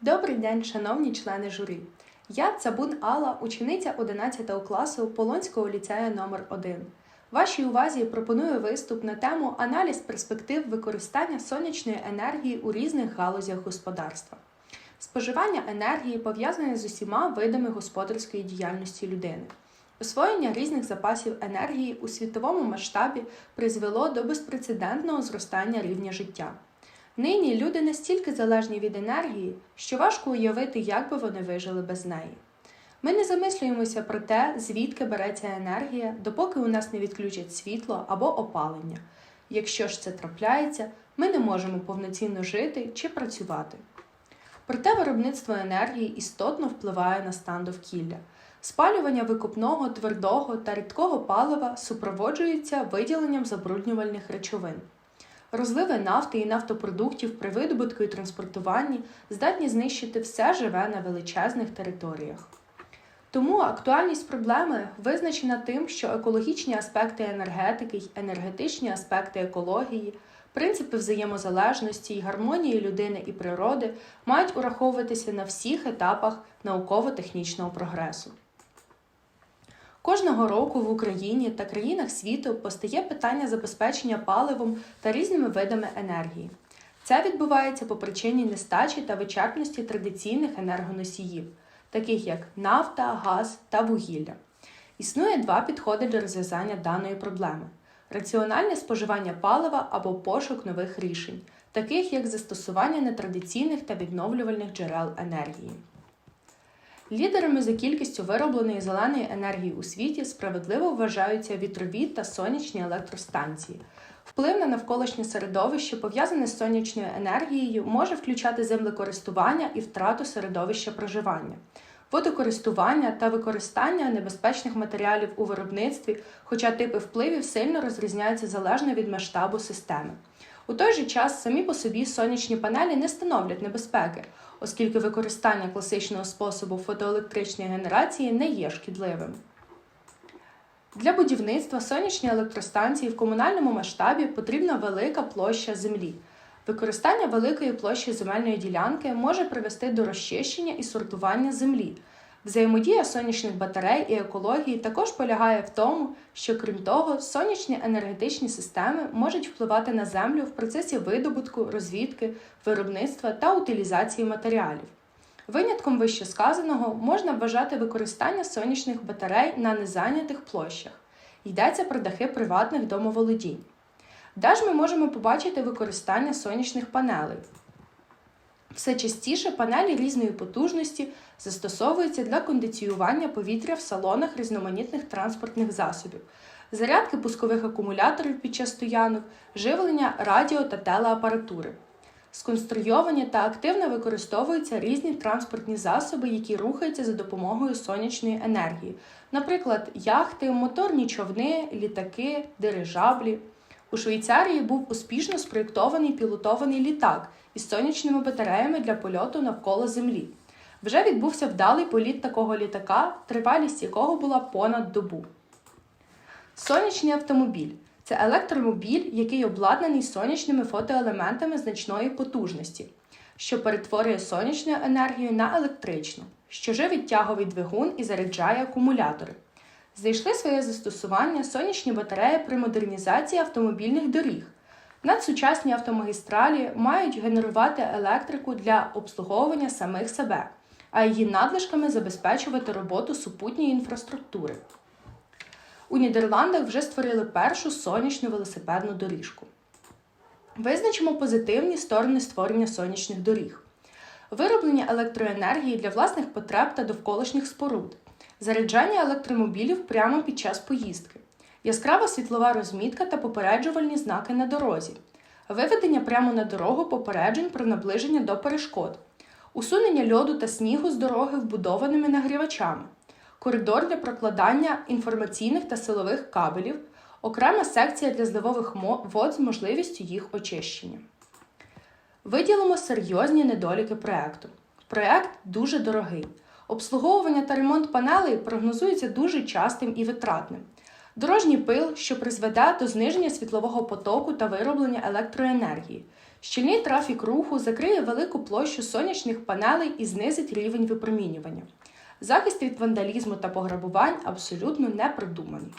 Добрий день, шановні члени журі. Я Цабун Алла, учениця 11 класу Полонського ліцею номер 1 Вашій увазі пропоную виступ на тему аналіз перспектив використання сонячної енергії у різних галузях господарства. Споживання енергії пов'язане з усіма видами господарської діяльності людини. Освоєння різних запасів енергії у світовому масштабі призвело до безпрецедентного зростання рівня життя. Нині люди настільки залежні від енергії, що важко уявити, як би вони вижили без неї. Ми не замислюємося про те, звідки береться енергія, допоки у нас не відключать світло або опалення. Якщо ж це трапляється, ми не можемо повноцінно жити чи працювати. Проте виробництво енергії істотно впливає на стан довкілля. Спалювання викопного, твердого та рідкого палива супроводжується виділенням забруднювальних речовин. Розливи нафти і нафтопродуктів при видобутку і транспортуванні здатні знищити все живе на величезних територіях. Тому актуальність проблеми визначена тим, що екологічні аспекти енергетики й енергетичні аспекти екології, принципи взаємозалежності й гармонії людини і природи мають ураховуватися на всіх етапах науково-технічного прогресу. Кожного року в Україні та країнах світу постає питання забезпечення паливом та різними видами енергії. Це відбувається по причині нестачі та вичерпності традиційних енергоносіїв, таких як нафта, газ та вугілля. Існує два підходи для розв'язання даної проблеми: раціональне споживання палива або пошук нових рішень, таких як застосування нетрадиційних та відновлювальних джерел енергії. Лідерами за кількістю виробленої зеленої енергії у світі справедливо вважаються вітрові та сонячні електростанції. Вплив на навколишнє середовище, пов'язане з сонячною енергією, може включати землекористування і втрату середовища проживання, водокористування та використання небезпечних матеріалів у виробництві, хоча типи впливів сильно розрізняються залежно від масштабу системи. У той же час самі по собі сонячні панелі не становлять небезпеки, оскільки використання класичного способу фотоелектричної генерації не є шкідливим. Для будівництва сонячної електростанції в комунальному масштабі потрібна велика площа землі. Використання великої площі земельної ділянки може привести до розчищення і сортування землі. Взаємодія сонячних батарей і екології також полягає в тому, що крім того, сонячні енергетичні системи можуть впливати на землю в процесі видобутку, розвідки, виробництва та утилізації матеріалів. Винятком вищесказаного можна вважати використання сонячних батарей на незайнятих площах. Йдеться про дахи приватних домоволодінь. Де ж ми можемо побачити використання сонячних панелей. Все частіше панелі різної потужності застосовуються для кондиціювання повітря в салонах різноманітних транспортних засобів, зарядки пускових акумуляторів під час стоянок, живлення радіо та телеапаратури. Сконструйовані та активно використовуються різні транспортні засоби, які рухаються за допомогою сонячної енергії, наприклад, яхти, моторні човни, літаки, дирижаблі. У Швейцарії був успішно спроєктований пілотований літак із сонячними батареями для польоту навколо Землі. Вже відбувся вдалий політ такого літака, тривалість якого була понад добу. Сонячний автомобіль це електромобіль, який обладнаний сонячними фотоелементами значної потужності, що перетворює сонячну енергію на електричну, що живить тяговий двигун і заряджає акумулятори. Знайшли своє застосування сонячні батареї при модернізації автомобільних доріг. Надсучасні автомагістралі мають генерувати електрику для обслуговування самих себе, а її надлишками забезпечувати роботу супутньої інфраструктури. У Нідерландах вже створили першу сонячну велосипедну доріжку. Визначимо позитивні сторони створення сонячних доріг, вироблення електроенергії для власних потреб та довколишніх споруд, заряджання електромобілів прямо під час поїздки, яскрава світлова розмітка та попереджувальні знаки на дорозі, виведення прямо на дорогу попереджень про наближення до перешкод, усунення льоду та снігу з дороги вбудованими нагрівачами коридор для прокладання інформаційних та силових кабелів, окрема секція для зливових вод з можливістю їх очищення. Виділимо серйозні недоліки проєкту. Проєкт дуже дорогий. Обслуговування та ремонт панелей прогнозується дуже частим і витратним. Дорожній пил, що призведе до зниження світлового потоку та вироблення електроенергії, Щільний трафік руху закриє велику площу сонячних панелей і знизить рівень випромінювання. Захист від вандалізму та пограбувань абсолютно не продуманий.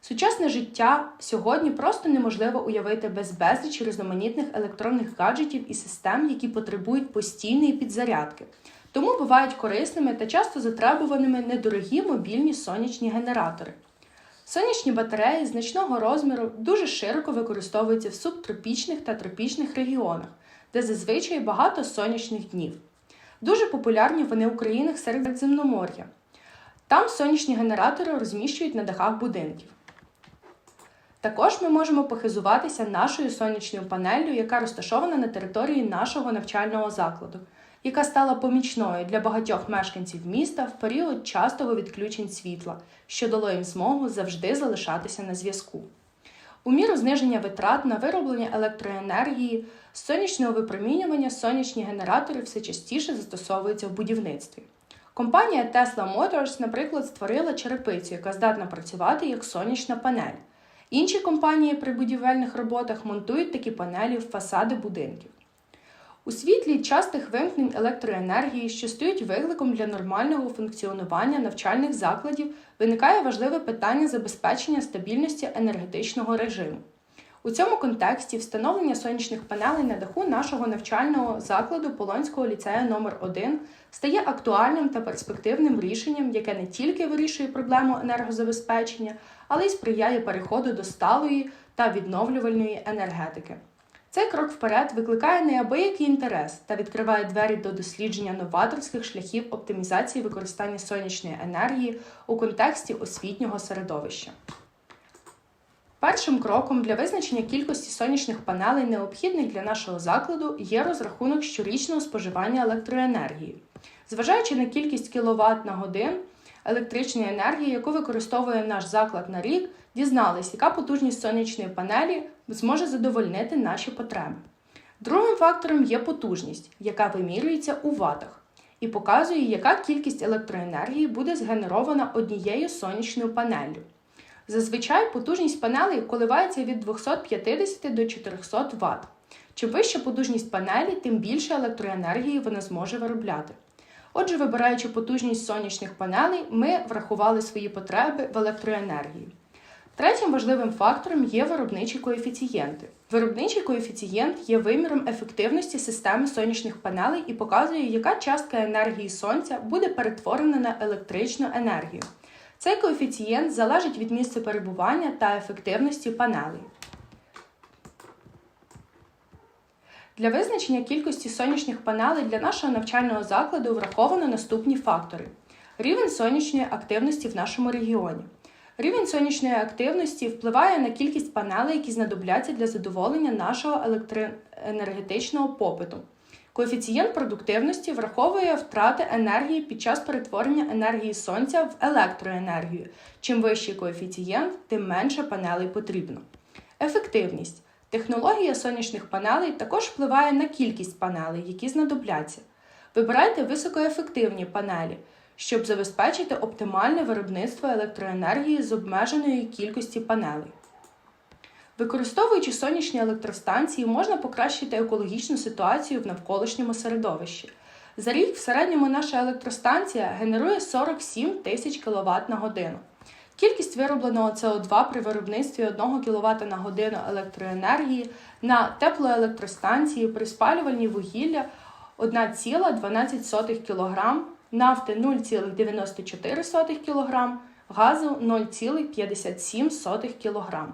Сучасне життя сьогодні просто неможливо уявити без безлічі різноманітних електронних гаджетів і систем, які потребують постійної підзарядки. Тому бувають корисними та часто затребуваними недорогі мобільні сонячні генератори. Сонячні батареї значного розміру дуже широко використовуються в субтропічних та тропічних регіонах, де зазвичай багато сонячних днів. Дуже популярні вони у країнах Середземномор'я. Там сонячні генератори розміщують на дахах будинків. Також ми можемо похизуватися нашою сонячною панеллю, яка розташована на території нашого навчального закладу, яка стала помічною для багатьох мешканців міста в період частого відключень світла, що дало їм змогу завжди залишатися на зв'язку. У міру зниження витрат на вироблення електроенергії, сонячного випромінювання сонячні генератори все частіше застосовуються в будівництві. Компанія Tesla Motors, наприклад, створила черепицю, яка здатна працювати як сонячна панель. Інші компанії при будівельних роботах монтують такі панелі в фасади будинків. У світлі частих вимкнень електроенергії, що стають викликом для нормального функціонування навчальних закладів, виникає важливе питання забезпечення стабільності енергетичного режиму. У цьому контексті встановлення сонячних панелей на даху нашого навчального закладу Полонського ліцею номер 1 стає актуальним та перспективним рішенням, яке не тільки вирішує проблему енергозабезпечення, але й сприяє переходу до сталої та відновлювальної енергетики. Цей крок вперед викликає неабиякий інтерес та відкриває двері до дослідження новаторських шляхів оптимізації використання сонячної енергії у контексті освітнього середовища. Першим кроком для визначення кількості сонячних панелей, необхідних для нашого закладу, є розрахунок щорічного споживання електроенергії. Зважаючи на кількість кіловат на годин електричної енергії, яку використовує наш заклад на рік, дізнались, яка потужність сонячної панелі зможе задовольнити наші потреби. Другим фактором є потужність, яка вимірюється у ватах, і показує, яка кількість електроенергії буде згенерована однією сонячною панеллю. Зазвичай потужність панелей коливається від 250 до 400 Вт. Чим вища потужність панелі, тим більше електроенергії вона зможе виробляти. Отже, вибираючи потужність сонячних панелей, ми врахували свої потреби в електроенергії. Третім важливим фактором є виробничі коефіцієнти. Виробничий коефіцієнт є виміром ефективності системи сонячних панелей і показує, яка частка енергії сонця буде перетворена на електричну енергію. Цей коефіцієнт залежить від місця перебування та ефективності панелей. Для визначення кількості сонячних панелей для нашого навчального закладу враховано наступні фактори: рівень сонячної активності в нашому регіоні. Рівень сонячної активності впливає на кількість панелей, які знадобляться для задоволення нашого електроенергетичного попиту. Коефіцієнт продуктивності враховує втрати енергії під час перетворення енергії сонця в електроенергію. Чим вищий коефіцієнт, тим менше панелей потрібно. Ефективність. Технологія сонячних панелей також впливає на кількість панелей, які знадобляться. Вибирайте високоефективні панелі, щоб забезпечити оптимальне виробництво електроенергії з обмеженої кількості панелей. Використовуючи сонячні електростанції, можна покращити екологічну ситуацію в навколишньому середовищі. За рік в середньому наша електростанція генерує 47 тисяч кВт на годину. Кількість виробленого СО2 при виробництві 1 кВт на годину електроенергії на теплоелектростанції при спалюванні вугілля 1,12 кг, нафти 0,94 кг, газу 0,57 кг.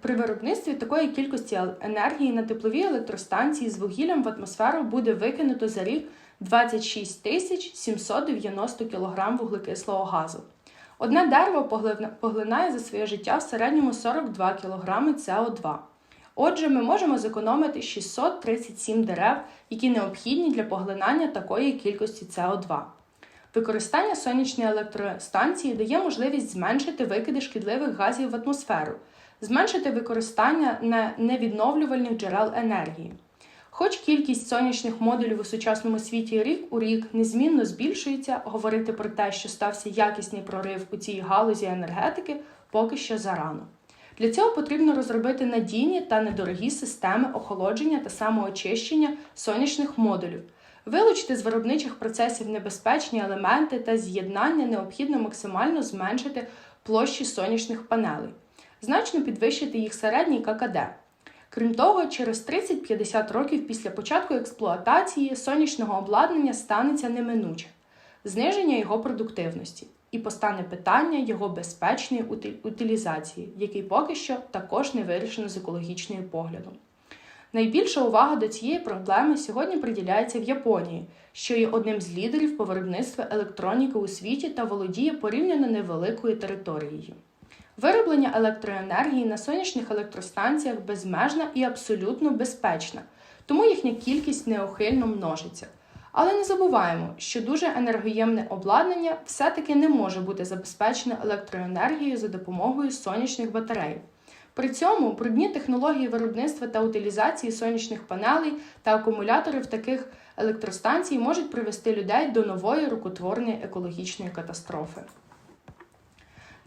При виробництві такої кількості енергії на тепловій електростанції з вугіллям в атмосферу буде викинуто за рік 26 тисяч 790 кг вуглекислого газу. Одне дерево поглинає за своє життя в середньому 42 кг СО2. Отже, ми можемо зекономити 637 дерев, які необхідні для поглинання такої кількості СО2. Використання сонячної електростанції дає можливість зменшити викиди шкідливих газів в атмосферу, зменшити використання невідновлювальних джерел енергії. Хоч кількість сонячних модулів у сучасному світі рік у рік незмінно збільшується, говорити про те, що стався якісний прорив у цій галузі енергетики, поки що зарано. Для цього потрібно розробити надійні та недорогі системи охолодження та самоочищення сонячних модулів, вилучити з виробничих процесів небезпечні елементи та з'єднання необхідно максимально зменшити площі сонячних панелей, значно підвищити їх середній ККД. Крім того, через 30-50 років після початку експлуатації сонячного обладнання станеться неминуче. Зниження його продуктивності і постане питання його безпечної утилізації, який поки що також не вирішено з екологічної погляду. Найбільша увага до цієї проблеми сьогодні приділяється в Японії, що є одним з лідерів по виробництву електроніки у світі та володіє порівняно невеликою територією. Вироблення електроенергії на сонячних електростанціях безмежна і абсолютно безпечна, тому їхня кількість неохильно множиться. Але не забуваємо, що дуже енергоємне обладнання все-таки не може бути забезпечене електроенергією за допомогою сонячних батарей. При цьому брудні технології виробництва та утилізації сонячних панелей та акумуляторів таких електростанцій можуть привести людей до нової рукотворної екологічної катастрофи.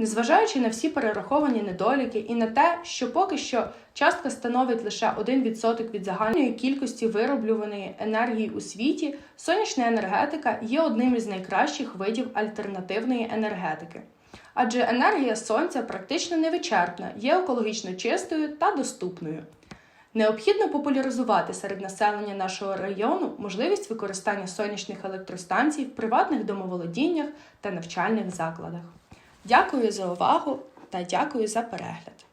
Незважаючи на всі перераховані недоліки і на те, що поки що частка становить лише 1% від загальної кількості вироблюваної енергії у світі, сонячна енергетика є одним із найкращих видів альтернативної енергетики. Адже енергія сонця практично невичерпна, є екологічно чистою та доступною. Необхідно популяризувати серед населення нашого району можливість використання сонячних електростанцій в приватних домоволодіннях та навчальних закладах. Дякую за увагу та дякую за перегляд.